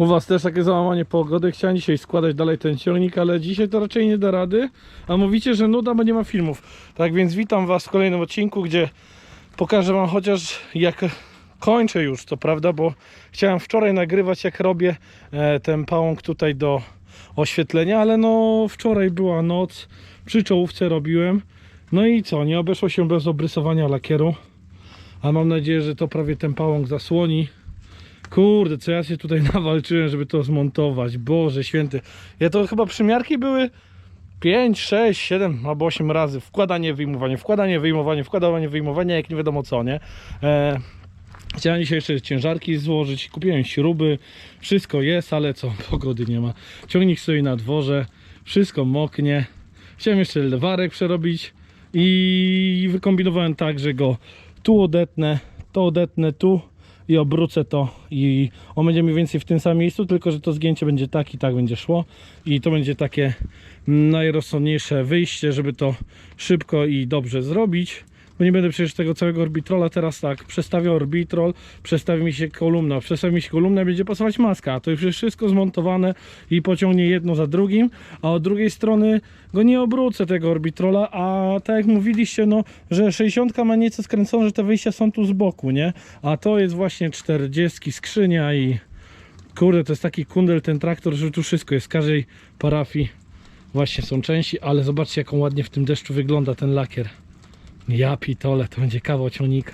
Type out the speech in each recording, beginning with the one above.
U Was też takie załamanie pogody. Chciałem dzisiaj składać dalej ten ciągnik, ale dzisiaj to raczej nie da rady. A mówicie, że nuda, bo nie ma filmów. Tak więc witam Was w kolejnym odcinku, gdzie pokażę Wam chociaż jak kończę już, to prawda, bo chciałem wczoraj nagrywać jak robię e, ten pałąk tutaj do oświetlenia, ale no wczoraj była noc, przy czołówce robiłem. No i co, nie obeszło się bez obrysowania lakieru. A mam nadzieję, że to prawie ten pałąk zasłoni. Kurde, co ja się tutaj nawalczyłem, żeby to zmontować. Boże święty. Ja to chyba przymiarki były 5, 6, 7 albo 8 razy. Wkładanie, wyjmowanie, wkładanie, wyjmowanie, wkładanie, wyjmowanie, jak nie wiadomo co, nie? E, chciałem dzisiaj jeszcze ciężarki złożyć. Kupiłem śruby. Wszystko jest, ale co? Pogody nie ma. Ciągnik stoi na dworze. Wszystko moknie. Chciałem jeszcze lewarek przerobić i wykombinowałem tak, że go tu odetnę, to odetnę tu i obrócę to i on będzie mniej więcej w tym samym miejscu, tylko że to zgięcie będzie tak i tak będzie szło i to będzie takie najrozsądniejsze wyjście, żeby to szybko i dobrze zrobić. Bo nie będę przecież tego całego orbitrola teraz tak, przestawię orbitrol, przestawi mi się kolumna, przestawi mi się kolumna, będzie pasować maska, to już jest wszystko zmontowane i pociągnie jedno za drugim, a od drugiej strony go nie obrócę tego orbitrola, a tak jak mówiliście, no, że 60 ma nieco skręcone, że te wyjścia są tu z boku, nie? A to jest właśnie 40 skrzynia i kurde, to jest taki kundel ten traktor, że tu wszystko jest, z każdej parafii właśnie są części, ale zobaczcie jaką ładnie w tym deszczu wygląda ten lakier. Ja pitole, to będzie kawał ciągnika.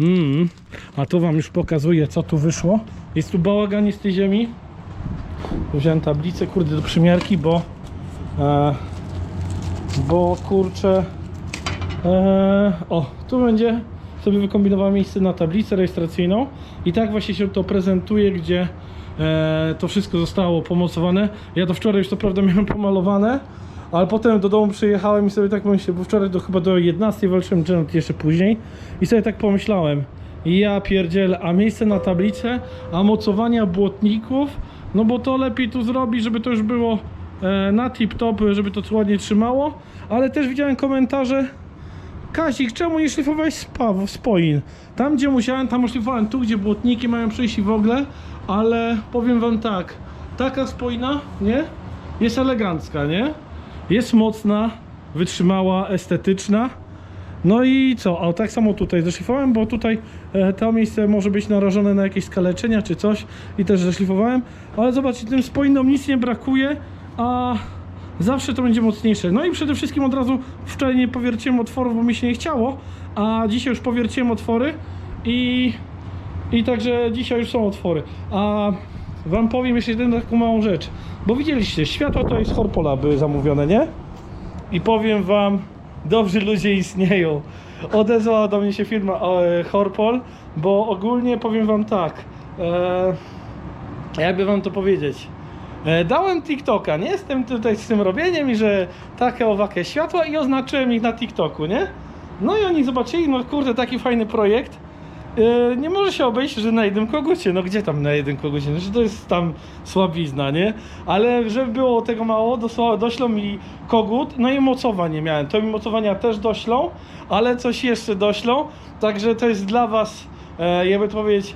Mm. A tu wam już pokazuję co tu wyszło. Jest tu bałagan z tej ziemi. Wziąłem tablicę, kurde, do przymiarki, bo e, bo kurczę e, o, tu będzie sobie wykombinowałem miejsce na tablicę rejestracyjną i tak właśnie się to prezentuje, gdzie e, to wszystko zostało pomocowane. Ja to wczoraj już to prawda miałem pomalowane, ale potem do domu przyjechałem i sobie tak myślę, bo wczoraj do, chyba do 11 walczyłem, czy nawet jeszcze później i sobie tak pomyślałem, ja pierdzielę, a miejsce na tablicę, a mocowania błotników, no bo to lepiej tu zrobić, żeby to już było e, na tip-top, żeby to ładnie trzymało, ale też widziałem komentarze, Kazik, czemu nie szlifowałeś spoin? Tam gdzie musiałem, tam szlifowałem tu, gdzie błotniki mają przyjść i w ogóle, ale powiem wam tak, taka spoina, nie? Jest elegancka, nie? Jest mocna, wytrzymała, estetyczna. No i co? A tak samo tutaj zeszlifowałem, bo tutaj e, to miejsce może być narażone na jakieś skaleczenia czy coś i też zeszlifowałem, ale zobaczcie, tym spoinom nic nie brakuje, a zawsze to będzie mocniejsze. No i przede wszystkim od razu wczoraj nie powierciłem otworów, bo mi się nie chciało, a dzisiaj już powierciłem otwory i, i także dzisiaj już są otwory. A wam powiem jeszcze jedną taką małą rzecz, bo widzieliście, światła to jest Horpola były zamówione, nie? I powiem wam, dobrzy ludzie istnieją. Odezwała do mnie się firma e, Horpol, bo ogólnie powiem wam tak, e, jakby wam to powiedzieć. E, Dałem TikToka, nie jestem tutaj z tym robieniem i że takie owakie światła i oznaczyłem ich na TikToku, nie? No i oni zobaczyli, no kurde, taki fajny projekt. E, Nie może się obejść, że na jednym kogucie. No gdzie tam na jednym kogucie? No, że to jest tam słabizna, nie? Ale żeby było tego mało, dosła- doślą mi kogut, no i mocowanie miałem. To mi mocowania też doślą, ale coś jeszcze doślą. Także to jest dla Was, e, jakby to powiedzieć,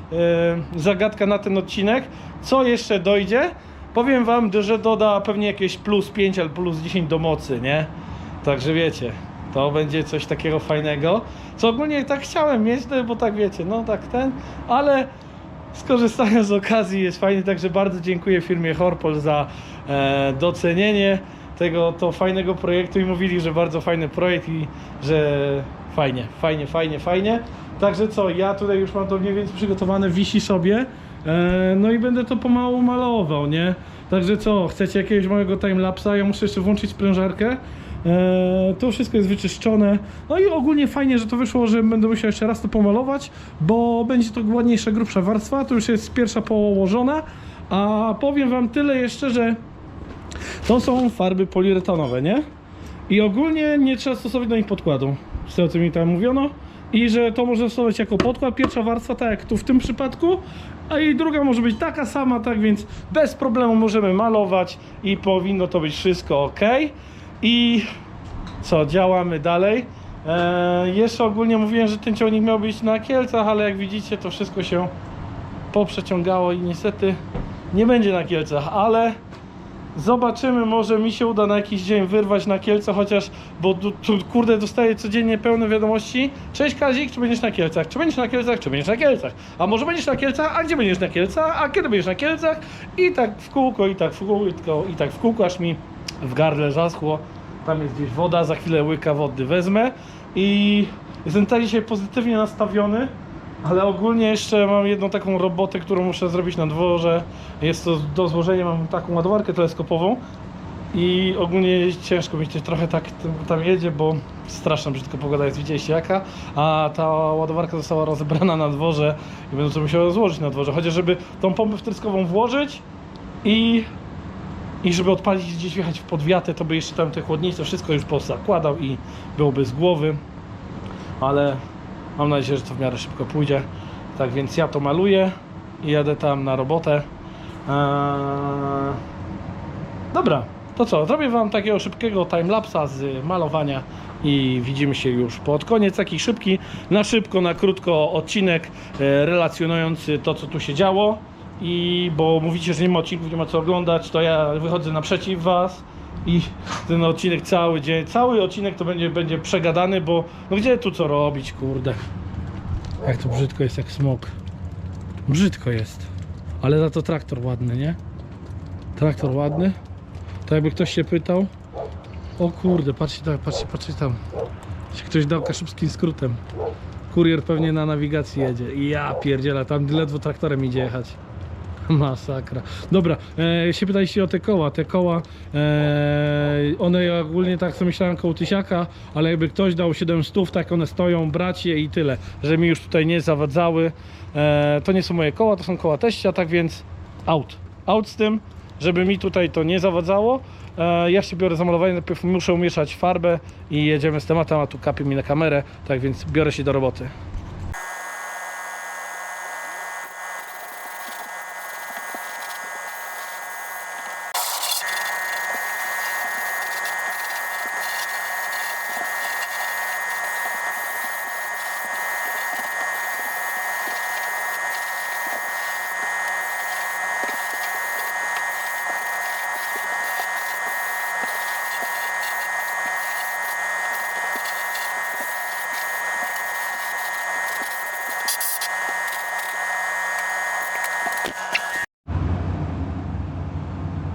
e, zagadka na ten odcinek. Co jeszcze dojdzie? Powiem Wam, że doda pewnie jakieś plus 5 albo plus 10 do mocy, nie? Także wiecie, to będzie coś takiego fajnego. Co ogólnie tak chciałem mieć, no, bo tak wiecie, no tak ten, ale skorzystałem z okazji, jest fajnie, także bardzo dziękuję firmie Horpol za e, docenienie tego to fajnego projektu i mówili, że bardzo fajny projekt i że fajnie, fajnie, fajnie, fajnie. Także co, ja tutaj już mam to mniej więcej przygotowane, wisi sobie, e, no i będę to pomału malował, nie? Także co, chcecie jakiegoś małego timelapsa? Ja muszę jeszcze włączyć sprężarkę. E, to wszystko jest wyczyszczone. No i ogólnie fajnie, że to wyszło, że będę musiał jeszcze raz to pomalować, bo będzie to ładniejsza, grubsza warstwa. To już jest pierwsza położona. A powiem Wam tyle jeszcze, że to są farby poliuretanowe, nie? I ogólnie nie trzeba stosować do nich podkładu. Z tego co mi tam mówiono. I że to można stosować jako podkład. Pierwsza warstwa, tak jak tu w tym przypadku, a druga może być taka sama, tak więc bez problemu możemy malować i powinno to być wszystko ok. I co, działamy dalej. Eee, jeszcze ogólnie mówiłem, że ten ciągnik miał być na Kielcach, ale jak widzicie to wszystko się poprzeciągało i niestety nie będzie na Kielcach, ale zobaczymy, może mi się uda na jakiś dzień wyrwać na Kielce, chociaż, bo tu, tu kurde dostaję codziennie pełne wiadomości. Cześć Kazik, czy będziesz na Kielcach? Czy będziesz na Kielcach? Czy będziesz na Kielcach? A może będziesz na Kielcach? A gdzie będziesz na Kielcach? A kiedy będziesz na Kielcach? I tak w kółko, i tak w kółko, i tak w kółko, aż mi w gardle zaschło. Tam jest gdzieś woda, za chwilę łyka wody wezmę i jestem tak dzisiaj pozytywnie nastawiony, ale ogólnie jeszcze mam jedną taką robotę, którą muszę zrobić na dworze. Jest to do złożenia, mam taką ładowarkę teleskopową i ogólnie ciężko mi się trochę tak tam jedzie, bo straszna brzydko pogoda jest, widzieliście jaka, a ta ładowarka została rozebrana na dworze i będę to musiał złożyć na dworze, chociaż żeby tą pompę wtryskową włożyć i i żeby odpalić gdzieś wjechać w podwiatę, to by jeszcze tam te chłodnice, wszystko już pozakładał i byłoby z głowy. Ale mam nadzieję, że to w miarę szybko pójdzie. Tak więc ja to maluję i jadę tam na robotę. Eee... Dobra, to co? Zrobię Wam takiego szybkiego timelapsa z malowania i widzimy się już pod koniec. Taki szybki, na szybko, na krótko odcinek e, relacjonujący to, co tu się działo. I bo mówicie, że nie ma odcinków, nie ma co oglądać, to ja wychodzę naprzeciw Was i ten odcinek cały dzień, cały odcinek to będzie, będzie przegadany, bo no gdzie tu co robić, kurde. Jak to brzydko jest, jak smok. Brzydko jest. Ale za to traktor ładny, nie? Traktor ładny. To jakby ktoś się pytał. O kurde, patrzcie tam, patrzcie, patrzcie tam. Się ktoś dał kaszubskim skrótem. Kurier pewnie na nawigacji jedzie. I ja pierdzielę, tam ledwo traktorem idzie jechać. Masakra. Dobra, e, się pytaliście o te koła. Te koła, e, one ogólnie tak sobie myślałem koło tysiaka, ale jakby ktoś dał 700, tak one stoją, bracie i tyle, że mi już tutaj nie zawadzały. E, to nie są moje koła, to są koła teścia, tak więc out. Out z tym, żeby mi tutaj to nie zawadzało. E, ja się biorę za malowanie, najpierw muszę umieszać farbę i jedziemy z tematem, a tu kapie mi na kamerę, tak więc biorę się do roboty.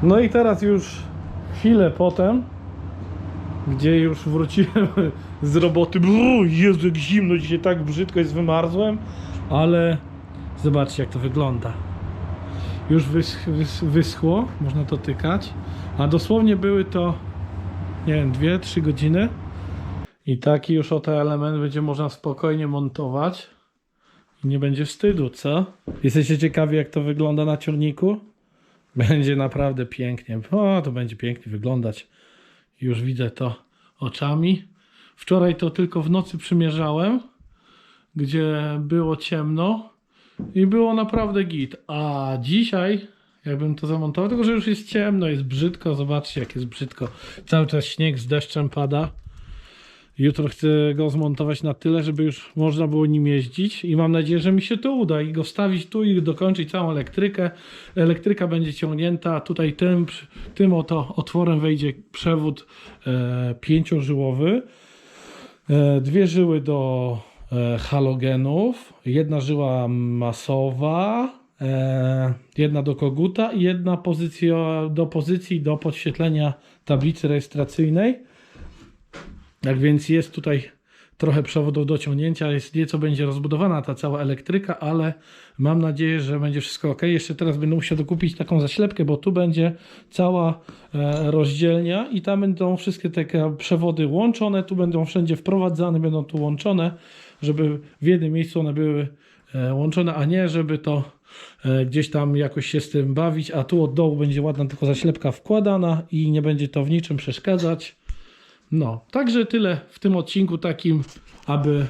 No i teraz już chwilę potem, gdzie już wróciłem z roboty. O, Jezu, jak zimno, dzisiaj tak brzydko jest, wymarzłem, ale zobaczcie jak to wygląda. Już wys, wys, wyschło, można to tykać, a dosłownie były to, nie wiem, 2-3 godziny. I taki już oto element będzie można spokojnie montować. Nie będzie wstydu, co? Jesteście ciekawi jak to wygląda na ciągniku? Będzie naprawdę pięknie. O, to będzie pięknie wyglądać. Już widzę to oczami. Wczoraj to tylko w nocy przymierzałem, gdzie było ciemno i było naprawdę git. A dzisiaj, jakbym to zamontował, tylko że już jest ciemno, jest brzydko. Zobaczcie, jak jest brzydko. Cały czas śnieg z deszczem pada. Jutro chcę go zmontować na tyle, żeby już można było nim jeździć i mam nadzieję, że mi się to uda i go wstawić tu i dokończyć całą elektrykę. Elektryka będzie ciągnięta, tutaj tym, tym oto otworem wejdzie przewód e, pięciożyłowy. E, dwie żyły do e, halogenów, jedna żyła masowa, e, jedna do koguta i jedna pozycja, do pozycji do podświetlenia tablicy rejestracyjnej. Tak więc jest tutaj trochę przewodów do ciągnięcia, jest nieco będzie rozbudowana ta cała elektryka, ale mam nadzieję, że będzie wszystko ok. Jeszcze teraz będę musiał dokupić taką zaślepkę, bo tu będzie cała e, rozdzielnia i tam będą wszystkie te przewody łączone, tu będą wszędzie wprowadzane, będą tu łączone, żeby w jednym miejscu one były e, łączone, a nie żeby to e, gdzieś tam jakoś się z tym bawić, a tu od dołu będzie ładna tylko zaślepka wkładana i nie będzie to w niczym przeszkadzać. No, także tyle w tym odcinku takim, aby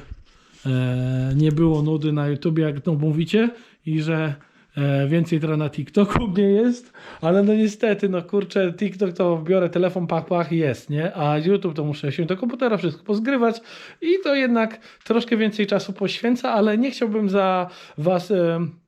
e, nie było nudy na YouTubie, jak to mówicie, i że e, więcej teraz na TikToku mnie jest, ale no niestety, no kurczę, TikTok to biorę telefon, pach, pach jest, nie? A YouTube to muszę się do komputera wszystko pozgrywać i to jednak troszkę więcej czasu poświęca, ale nie chciałbym za was... E,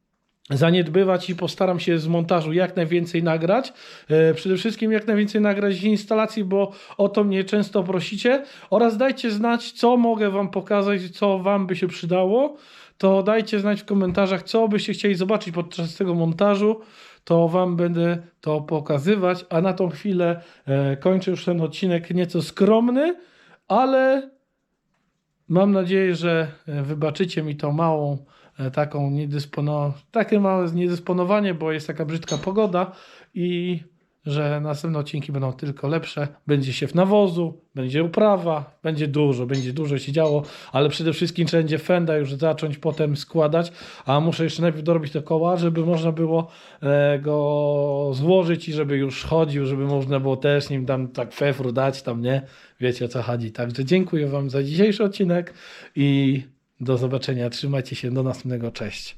zaniedbywać i postaram się z montażu jak najwięcej nagrać. E, Przede wszystkim jak najwięcej nagrać instalacji, bo o to mnie często prosicie. Oraz dajcie znać, co mogę Wam pokazać, co Wam by się przydało. To dajcie znać w komentarzach, co byście chcieli zobaczyć podczas tego montażu. To Wam będę to pokazywać. A na tą chwilę e, kończę już ten odcinek nieco skromny, ale Mam nadzieję, że e, wybaczycie mi tą małą taką niedyspono... takie małe niedysponowanie, bo jest taka brzydka pogoda i że następne odcinki będą tylko lepsze. Będzie siew nawozu, będzie uprawa, będzie dużo, będzie dużo się działo, ale przede wszystkim trzeba będzie fenda już zacząć potem składać, a muszę jeszcze najpierw dorobić te koła, żeby można było e, go złożyć i żeby już chodził, żeby można było też nim tam tak fefru dać, tam nie, wiecie o co chodzi. Także dziękuję Wam za dzisiejszy odcinek i do zobaczenia. Trzymajcie się, do następnego, cześć.